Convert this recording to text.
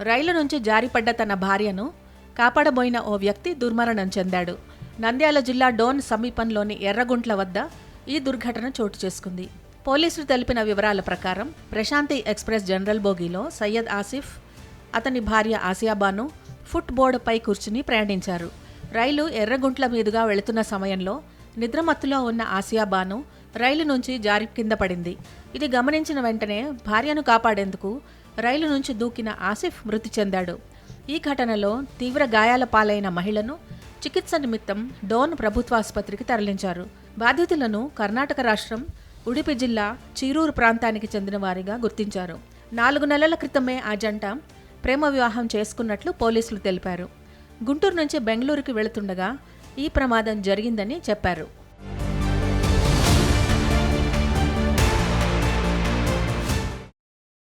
రైలు నుంచి జారిపడ్డ తన భార్యను కాపాడబోయిన ఓ వ్యక్తి దుర్మరణం చెందాడు. నంద్యాల జిల్లా డోన్ సమీపంలోని ఎర్రగుంట్ల వద్ద ఈ దుర్ఘటన చోటు చేసుకుంది. పోలీసులు తెలిపిన వివరాల ప్రకారం ప్రశాంతి ఎక్స్ప్రెస్ జనరల్ బోగీలో సయ్యద్ ఆసిఫ్ అతని భార్య ఆసియాబాను ఫుట్ బోర్డుపై కూర్చుని ప్రయాణించారు. రైలు ఎర్రగుంట్ల మీదుగా వెళుతున్న సమయంలో నిద్రమత్తులో ఉన్న ఆసియాబాను రైలు నుంచి జారి కింద పడింది. ఇది గమనించిన వెంటనే భార్యను కాపాడేందుకు రైలు నుంచి దూకిన ఆసిఫ్ మృతి చెందాడు. ఈ ఘటనలో తీవ్ర గాయాల పాలైన మహిళను చికిత్స నిమిత్తం డోన్ ప్రభుత్వాసుపత్రికి తరలించారు. బాధితులను కర్ణాటక రాష్ట్రం ఉడిపి జిల్లా చీరూరు ప్రాంతానికి చెందిన వారిగా గుర్తించారు. నాలుగు నెలల క్రితమే ఆ జంట ప్రేమ వివాహం చేసుకున్నట్లు పోలీసులు తెలిపారు. గుంటూరు నుంచి బెంగళూరుకి వెళుతుండగా ఈ ప్రమాదం జరిగిందని చెప్పారు.